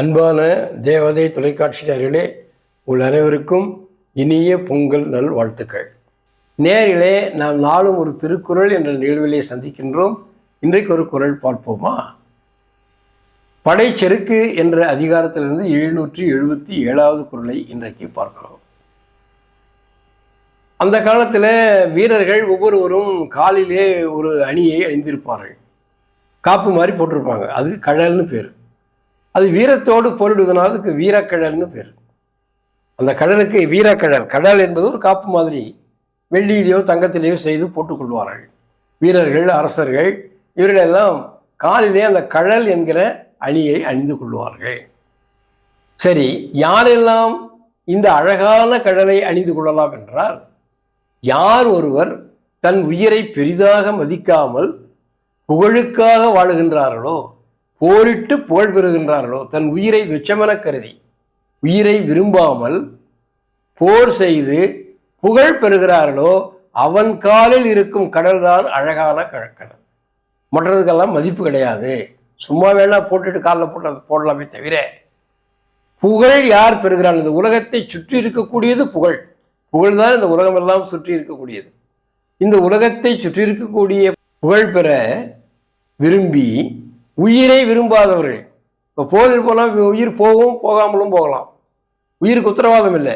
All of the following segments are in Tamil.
அன்பான தேவதை தொலைக்காட்சி நேயர்களே உங்கள் அனைவருக்கும் இனிய பொங்கல் நல் வாழ்த்துக்கள். நேரிலே நாம் நாளும் ஒரு திருக்குறள் என்ற நிகழ்விலே சந்திக்கின்றோம். இன்றைக்கு ஒரு குறள் பார்ப்போமா? படைச்செருக்கு என்ற அதிகாரத்திலிருந்து எழுநூற்றி எழுபத்தி ஏழாவது குரலை இன்றைக்கு பார்க்கிறோம். அந்த காலத்தில் வீரர்கள் ஒவ்வொருவரும் காலிலே ஒரு அணியை அணிந்திருப்பார்கள். காப்பு மாதிரி போட்டிருப்பாங்க. அதுக்கு கழல்னு பேர். அது வீரத்தோடு போரிடுவதனால் அதுக்கு வீரக்கழல்னு பேர். அந்த கடலுக்கு வீரக்கழல் கடல் என்பது ஒரு காப்பு மாதிரி வெள்ளியிலேயோ தங்கத்திலேயோ செய்து போட்டுக்கொள்வார்கள். வீரர்கள் அரசர்கள் இவர்களெல்லாம் காலிலே அந்த கடல் என்கிற அணியை அணிந்து கொள்வார்கள். சரி யாரெல்லாம் இந்த அழகான கடலை அணிந்து கொள்ளலாம் என்றால் யார் ஒருவர் தன் உயிரை பெரிதாக மதிக்காமல் புகழுக்காக வாழுகின்றார்களோ போரிட்டு புகழ் பெறுகின்றார்களோ தன் உயிரை துச்சமென கருதி உயிரை விரும்பாமல் போர் செய்து புகழ் பெறுகிறார்களோ அவன் காலில் இருக்கும் கடல்தான் அழகான கடற்கடல். மற்றதுக்கெல்லாம் மதிப்பு கிடையாது. சும்மா வேணா போட்டுட்டு காலில் போட்டு போடலாமே தவிர புகழ் யார் பெறுகிறான்? இந்த உலகத்தை சுற்றி இருக்கக்கூடியது புகழ். புகழ் தான் இந்த உலகமெல்லாம் சுற்றி இருக்கக்கூடியது. இந்த உலகத்தை சுற்றி இருக்கக்கூடிய புகழ் பெற விரும்பி உயிரை விரும்பாதவர்கள் இப்போ போரில் போனால் உயிர் போகும் போகாமலும் போகலாம். உயிருக்கு உத்தரவாதம் இல்லை.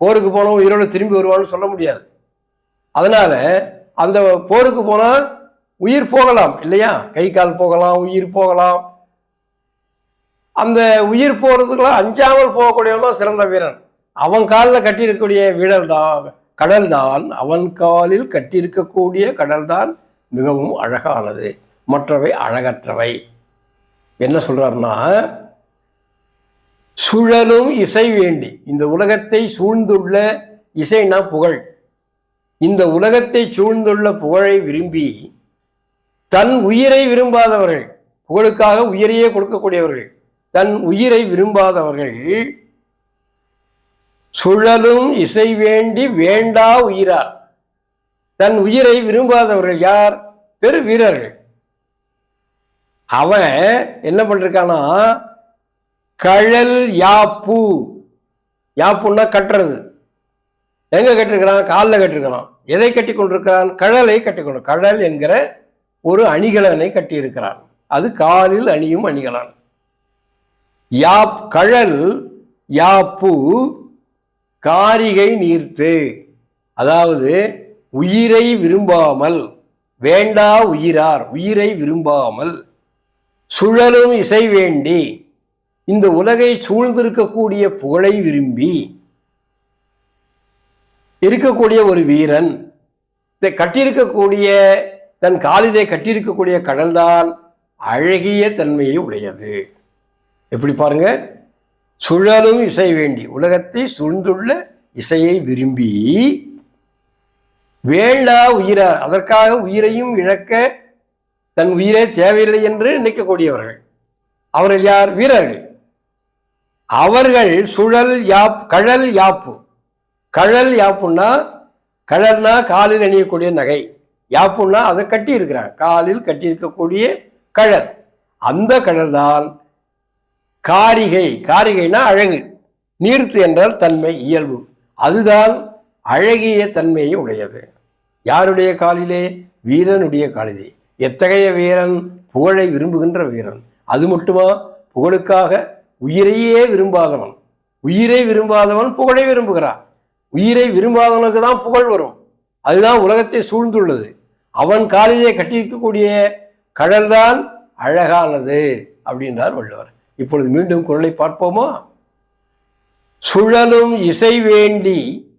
போருக்கு போனோம் உயிரோடு திரும்பி வருவான்னு சொல்ல முடியாது. அதனால் அந்த போருக்கு போனால் உயிர் போகலாம் இல்லையா? கை கால் போகலாம் உயிர் போகலாம். அந்த உயிர் போகிறதுக்குலாம் அஞ்சாமல் போகக்கூடியவன் தான் சிறந்த வீரன். அவன் காலில் கட்டியிருக்கக்கூடிய வீடல் தான் கடல் தான். அவன் காலில் கட்டியிருக்கக்கூடிய கடல் தான் மிகவும் அழகானது. மற்றவை அழகற்றவை. என்ன சொல்றாருன்னா சுழலும் இசை வேண்டி. இந்த உலகத்தை சூழ்ந்துள்ள இசைனா புகழ். இந்த உலகத்தை சூழ்ந்துள்ள புகழை விரும்பி தன் உயிரை விரும்பாதவர்கள் புகழுக்காக உயிரையே கொடுக்கக்கூடியவர்கள் தன் உயிரை விரும்பாதவர்கள் சுழலும் இசை வேண்டி வேண்டா உயிரார் தன் உயிரை விரும்பாதவர்கள் யார்? பெரு வீரர்கள். அவன் என்ன பண்ணிருக்கானா? கழல் யாப்பு. யாப்புன்னா கட்டுறது. எங்க கட்டிருக்கிறான்? காலில் கட்டிருக்கிறான். எதை கட்டி கொண்டிருக்கிறான் கழலை கட்டி கொண்டு கழல் என்கிற ஒரு அணிகலனை கட்டியிருக்கிறான். அது காலில் அணியும் அணிகலான். யாப் கழல் யாப்பு காரிகை நீர்த்து. அதாவது உயிரை விரும்பாமல் வேண்டா உயிரார் உயிரை விரும்பாமல் சுழலும் இசை வேண்டி இந்த உலகை சூழ்ந்திருக்கக்கூடிய புகழை விரும்பி இருக்கக்கூடிய ஒரு வீரன் இதை கட்டியிருக்கக்கூடிய தன் காலிலே கட்டியிருக்கக்கூடிய கடல்தான் அழகிய தன்மையை உடையது. எப்படி பாருங்க? சுழலும் இசை வேண்டி உலகத்தை சூழ்ந்துள்ள இசையை விரும்பி வேண்டா உயிரார் அதற்காக உயிரையும் இழக்க தன் உயிரே தேவையில்லை என்று நினைக்கக்கூடியவர்கள். அவர்கள் யார்? வீரர்கள். அவர்கள் சுழல் யாப் கழல் யாப்பு. கழல் யாப்புன்னா கழல்னா காலில் அணியக்கூடிய நகை. யாப்புன்னா அதை கட்டி இருக்கிறான் காலில் கட்டி இருக்கக்கூடிய கழல். அந்த கழல் தான் காரிகை. காரிகைனா அழகு. நீர்த்து என்றால் தன்மை இயல்பு. அதுதான் அழகிய தன்மையை உடையது. யாருடைய காலிலே? வீரனுடைய காலிலே. எத்தகைய வீரன் புகழை விரும்புகின்ற வீரன்? அது மட்டுமா? புகழுக்காக உயிரையே விரும்பாதவன். உயிரை விரும்பாதவன் புகழை விரும்புகிறான். உயிரை விரும்பாதவனுக்கு தான் புகழ் வரும். அதுதான் உலகத்தை சூழ்ந்துள்ளது. அவன் காலிலே கட்டியிருக்கக்கூடிய கடல்தான் அழகானது அப்படின்றார் வள்ளுவர். இப்பொழுது மீண்டும் குரலை பார்ப்போமா? சுழலும் இசை வேண்டி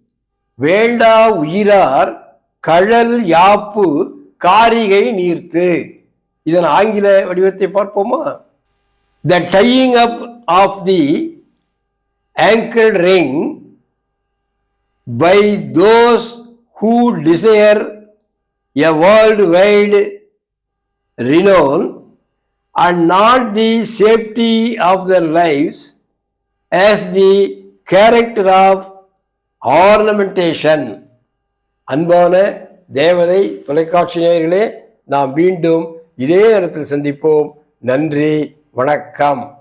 வேண்டா உயிரார் கழல் யாப்பு காரிகை நீர்த்து இதன் ஆங்கில வடிவத்தை பார்ப்போமா the tying up of the ankle ring by those who desire a worldwide renown and not the safety of their lives as the character of ornamentation அன்பான தேவதை தொலைக்காட்சி நேயர்களே நாம் மீண்டும் இதே நேரத்தில் சந்திப்போம். நன்றி வணக்கம்.